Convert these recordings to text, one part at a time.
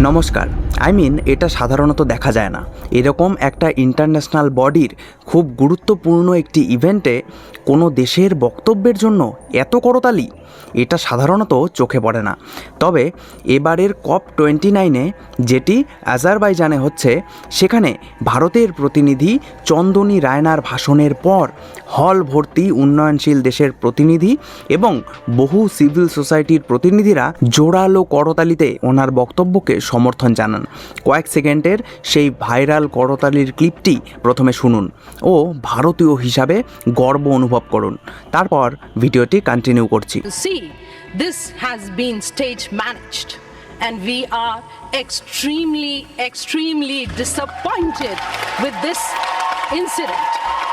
নমস্কার। I mean এটা সাধারণত দেখা যায় না। এরকম একটা ইন্টারন্যাশনাল বডির খুব গুরুত্বপূর্ণ একটি ইভেন্টে কোনো দেশের বক্তব্যের জন্য এত করতালি, এটা সাধারণত চোখে পড়ে না। তবে, এবারের কপ টোয়েন্টি নাইনে যেটি আজারবাইজানে হচ্ছে সেখানে ভারতের প্রতিনিধি চন্দনী রায়নার ভাষণের পর হল ভর্তি উন্নয়নশীল দেশের প্রতিনিধি এবং বহু সিভিল সোসাইটির প্রতিনিধিরা জোরালো করতালিতে ওনার বক্তব্যকে সমর্থন জানান। কয়েক সেকেন্ডের সেই ভাইরাল করতালির ক্লিপটি প্রথমে শুনুন ও ভারতীয় হিসাবে গর্ব অনুভব করুন। তারপর ভিডিওটি কন্টিনিউ করছি। See, this has been stage managed. And we are extremely, extremely disappointed with this incident.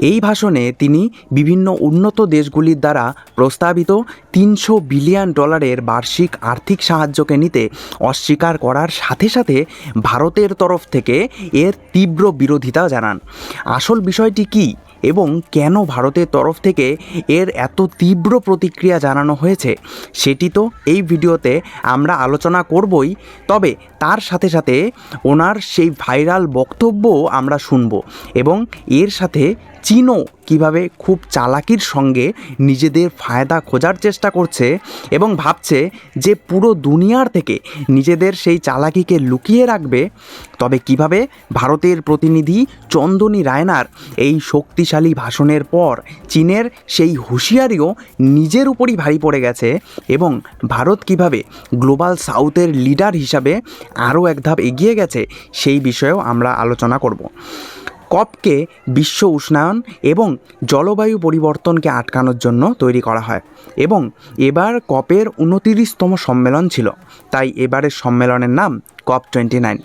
এই ভাষণে তিনি বিভিন্ন উন্নত দেশগুলির দ্বারা প্রস্তাবিত তিনশো বিলিয়ন ডলারের বার্ষিক আর্থিক সাহায্যকে নিতে অস্বীকার করার সাথে সাথে ভারতের তরফ থেকে এর তীব্র বিরোধিতা জানান। আসল বিষয়টি কী এবং কেন ভারতের তরফ থেকে এর এত তীব্র প্রতিক্রিয়া জানানো হয়েছে সেটি তো এই ভিডিওতে আমরা আলোচনা করবই, তবে তার সাথে সাথে ওনার সেই ভাইরাল বক্তব্যও আমরা শুনব এবং এর সাথে চীনও কীভাবে খুব চালাকির সঙ্গে নিজেদের ফায়দা খোঁজার চেষ্টা করছে এবং ভাবছে যে পুরো দুনিয়ার থেকে নিজেদের সেই চালাকিকে লুকিয়ে রাখবে, তবে কীভাবে ভারতের প্রতিনিধি চন্দনী রায়নার এই শক্তিশালী ভাষণের পর চীনের সেই হুঁশিয়ারিও নিজের উপরই ভারী পড়ে গেছে এবং ভারত কীভাবে গ্লোবাল সাউথের লিডার হিসাবে আরও এক ধাপ এগিয়ে গেছে, সেই বিষয়েও আমরা আলোচনা করব। কপকে বিশ্ব উষ্ণায়ন এবং জলবায়ু পরিবর্তনকে আটকানোর জন্য তৈরি করা হয় এবং এবার কপের উনতিরিশতম সম্মেলন ছিল। তাই এবারের সম্মেলনের নাম কপ টোয়েন্টি নাইন।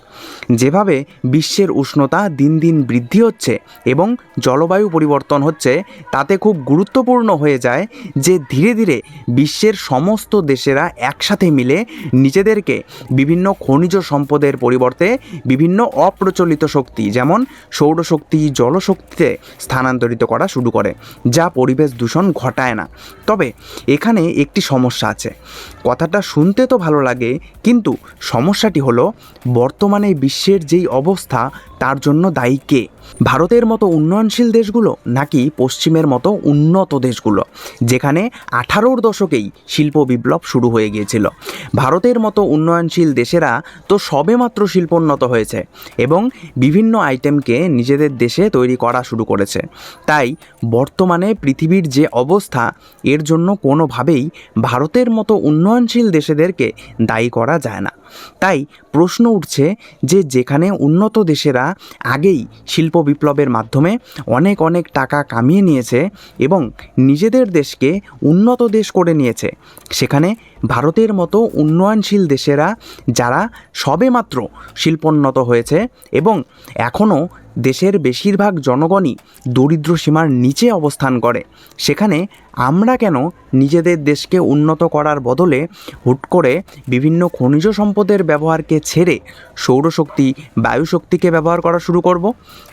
যেভাবে বিশ্বের উষ্ণতা দিন দিন বৃদ্ধি হচ্ছে এবং জলবায়ু পরিবর্তন হচ্ছে, তাতে খুব গুরুত্বপূর্ণ হয়ে যায় যে ধীরে ধীরে বিশ্বের সমস্ত দেশেরা একসাথে মিলে নিজেদেরকে বিভিন্ন খনিজ সম্পদের পরিবর্তে বিভিন্ন অপ্রচলিত শক্তি, যেমন সৌরশক্তি, জলশক্তিতে স্থানান্তরিত করা শুরু করে, যা পরিবেশ দূষণ ঘটায় না। তবে এখানে একটি সমস্যা আছে। কথাটা শুনতে তো ভালো লাগে, কিন্তু সমস্যাটি হলো বর্তমানে বিশ্বের যেই অবস্থা তার জন্য দায়ী কে? ভারতের মতো উন্নয়নশীল দেশগুলো নাকি পশ্চিমের মতো উন্নত দেশগুলো, যেখানে আঠারোর দশকেই শিল্প বিপ্লব শুরু হয়ে গিয়েছিল। ভারতের মতো উন্নয়নশীল দেশেরা তো সবেমাত্র শিল্পোন্নত হয়েছে এবং বিভিন্ন আইটেমকে নিজেদের দেশে তৈরি করা শুরু করেছে। তাই বর্তমানে পৃথিবীর যে অবস্থা, এর জন্য কোনোভাবেই ভারতের মতো উন্নয়নশীল দেশেদেরকে দায়ী করা যায় না। তাই প্রশ্ন উঠছে যে যেখানে উন্নত দেশেরা আগেই শিল্প বিপ্লবের মাধ্যমে অনেক অনেক টাকা কামিয়ে নিয়েছে এবং নিজেদের দেশকে উন্নত দেশ করে নিয়েছে। সেখানে ভারতের মতো উন্নয়নশীল দেশেরা যারা সবেমাত্র শিল্পোন্নত হয়েছে এবং এখনও দেশের বেশিরভাগ জনগণই দরিদ্র সীমার নিচে অবস্থান করে, সেখানে আমরা কেন নিজেদের দেশকে উন্নত করার বদলে হুট করে বিভিন্ন খনিজ সম্পদের ব্যবহারকে ছেড়ে সৌরশক্তি, বায়ুশক্তিকে ব্যবহার করা শুরু করব?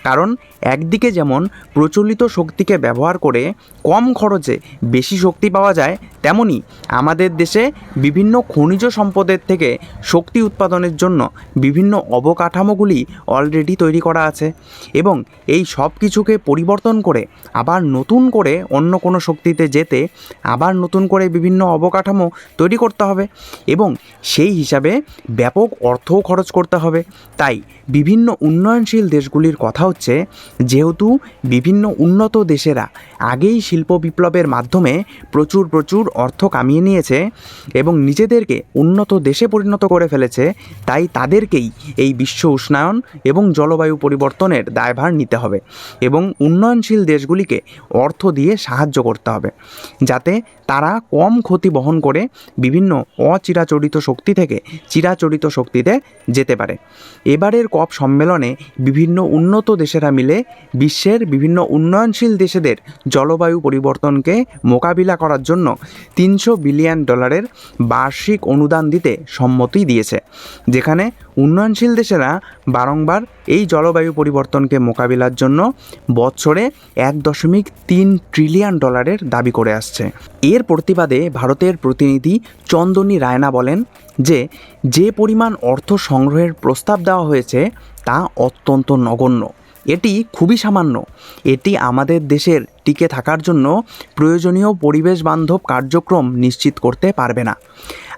কারণ একদিকে যেমন প্রচলিত শক্তিকে ব্যবহার করে কম খরচে বেশি শক্তি পাওয়া যায়, তেমনি আমাদের দেশে বিভিন্ন খনিজ সম্পদের থেকে শক্তি উৎপাদনের জন্য বিভিন্ন অবকাঠামোগুলি অলরেডি তৈরি করা আছে এবং এই সব কিছুকে পরিবর্তন করে আবার নতুন করে অন্য কোনো শক্তিতে যেতে আবার নতুন করে বিভিন্ন অবকাঠামো তৈরি করতে হবে এবং সেই হিসাবে ব্যাপক অর্থও খরচ করতে হবে। তাই বিভিন্ন উন্নয়নশীল দেশগুলির কথা হচ্ছে, যেহেতু বিভিন্ন উন্নত দেশেরা আগেই শিল্প বিপ্লবের মাধ্যমে প্রচুর প্রচুর অর্থ কামিয়ে নিয়েছে এবং নিজেদেরকে উন্নত দেশে পরিণত করে ফেলেছে, তাই তাদেরকেই এই বিশ্ব উষ্ণায়ন এবং জলবায়ু পরিবর্তনের দায়ভার নিতে হবে এবং উন্নয়নশীল দেশগুলিকে অর্থ দিয়ে সাহায্য করতে হবে, যাতে তারা কম ক্ষতি বহন করে বিভিন্ন অচিরাচরিত শক্তি থেকে চিরাচরিত শক্তিতে যেতে পারে। এবারের কপ সম্মেলনে বিভিন্ন উন্নত দেশেরা মিলে বিশ্বের বিভিন্ন উন্নয়নশীল দেশেদের জলবায়ু পরিবর্তনকে মোকাবিলা করার জন্য তিনশো বিলিয়ন ডলারের বার্ষিক অনুদান দিতে সম্মতি দিয়েছে। যেখানে উন্নয়নশীল দেশেরা বারংবার এই জলবায়ু পরিবর্তনকে মোকাবিলার জন্য বছরে এক দশমিক তিন ট্রিলিয়ন ডলারের দাবি করে আসছে। এর প্রতিবাদে ভারতের প্রতিনিধি চন্দনী রায়না বলেন যে যে পরিমাণ অর্থ সংগ্রহের প্রস্তাব দেওয়া হয়েছে তা অত্যন্ত নগণ্য। এটি খুবই সামান্য। এটি আমাদের দেশের টিকে থাকার জন্য প্রয়োজনীয় পরিবেশ বান্ধব কার্যক্রম নিশ্চিত করতে পারবে না।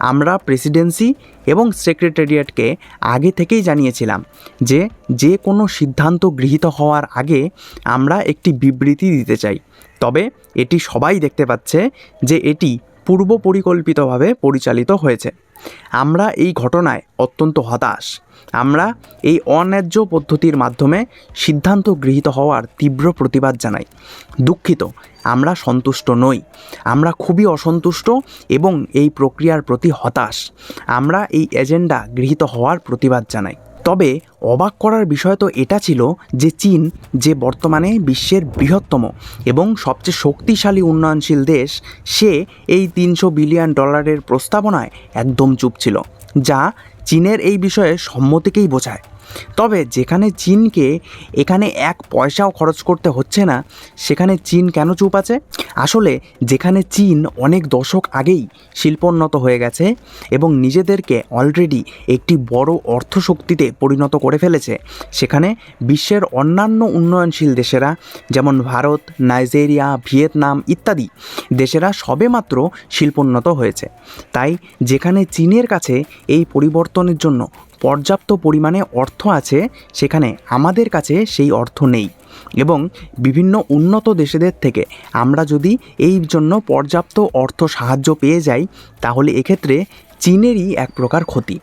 আমরা প্রেসিডেন্সি এবং সেক্রেটারিয়েটকে আগে থেকেই জানিয়েছিলাম যে যে কোনো সিদ্ধান্ত গৃহীত হওয়ার আগে আমরা একটি বিবৃতি দিতে চাই। তবে এটি সবাই দেখতে পাচ্ছে যে এটি পূর্ব পরিকল্পিতভাবে পরিচালিত হয়েছে। আমরা এই ঘটনায় অত্যন্ত হতাশ। আমরা এই অন্যায্য পদ্ধতির মাধ্যমে সিদ্ধান্ত গৃহীত হওয়ার তীব্র প্রতিবাদ জানাই। দুঃখিত, আমরা সন্তুষ্ট নই। আমরা খুবই অসন্তুষ্ট এবং এই প্রক্রিয়ার প্রতি হতাশ। আমরা এই এজেন্ডা গৃহীত হওয়ার প্রতিবাদ জানাই। তবে অবাক করার বিষয় তো এটা ছিল যে চীন যে বর্তমানে বিশ্বের বৃহত্তম এবং সবচেয়ে শক্তিশালী উন্নয়নশীল দেশ, সে এই তিনশো বিলিয়ন ডলারের প্রস্তাবনায় একদম চুপ ছিল, যা চীনের এই বিষয়ে সম্মতিকেই বোঝায়। তবে যেখানে চীনকে এখানে এক পয়সাও খরচ করতে হচ্ছে না, সেখানে চীন কেন চুপ আছে? আসলে যেখানে চীন অনেক দশক আগেই শিল্পোন্নত হয়ে গেছে এবং নিজেদেরকে অলরেডি একটি বড় অর্থশক্তিতে পরিণত করে ফেলেছে, সেখানে বিশ্বের অন্যান্য উন্নয়নশীল দেশেরা যেমন ভারত, নাইজেরিয়া, ভিয়েতনাম ইত্যাদি দেশেরা সবেমাত্র শিল্পোন্নত হয়েছে। তাই যেখানে চীনের কাছে এই পরিবর্তনের জন্য পর্যাপ্ত পরিমাণে অর্থ আছে, সেখানে আমাদের কাছে সেই অর্থ নেই। এবং বিভিন্ন উন্নত দেশেদের থেকে আমরা যদি এই জন্য পর্যাপ্ত অর্থ সাহায্য পেয়ে যাই, তাহলে এক্ষেত্রে চীনেরই এক প্রকার ক্ষতি।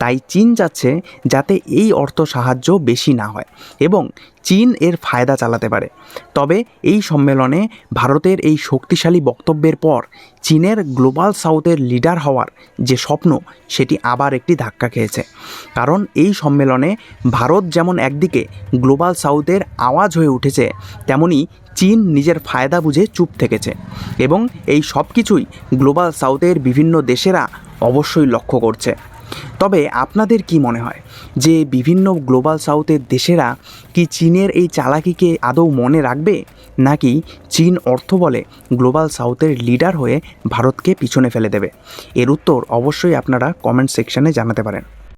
তাই চীন যাচ্ছে যাতে এই অর্থ সাহায্য বেশি না হয় এবং চীন এর ফায়দা চালাতে পারে। তবে এই সম্মেলনে ভারতের এই শক্তিশালী বক্তব্যের পর চীনের গ্লোবাল সাউথের লিডার হওয়ার যে স্বপ্ন, সেটি আবার একটি ধাক্কা খেয়েছে। কারণ এই সম্মেলনে ভারত যেমন একদিকে গ্লোবাল সাউথের আওয়াজ হয়ে উঠেছে, তেমনি চীন নিজের ফায়দা বুঝে চুপ থেকেছে। এবং এই সব কিছুই গ্লোবাল সাউথের বিভিন্ন দেশেরা অবশ্যই লক্ষ্য করছে। তবে আপনাদের কি মনে হয় যে বিভিন্ন গ্লোবাল সাউথের দেশেরা কি চীনের এই চালাকিকে আদৌ মনে রাখবে? নাকি চীন অর্থ বলে গ্লোবাল সাউথের লিডার হয়ে ভারতকে পিছনে ফেলে দেবে? এর উত্তর অবশ্যই আপনারা কমেন্ট সেকশনে জানাতে পারেন।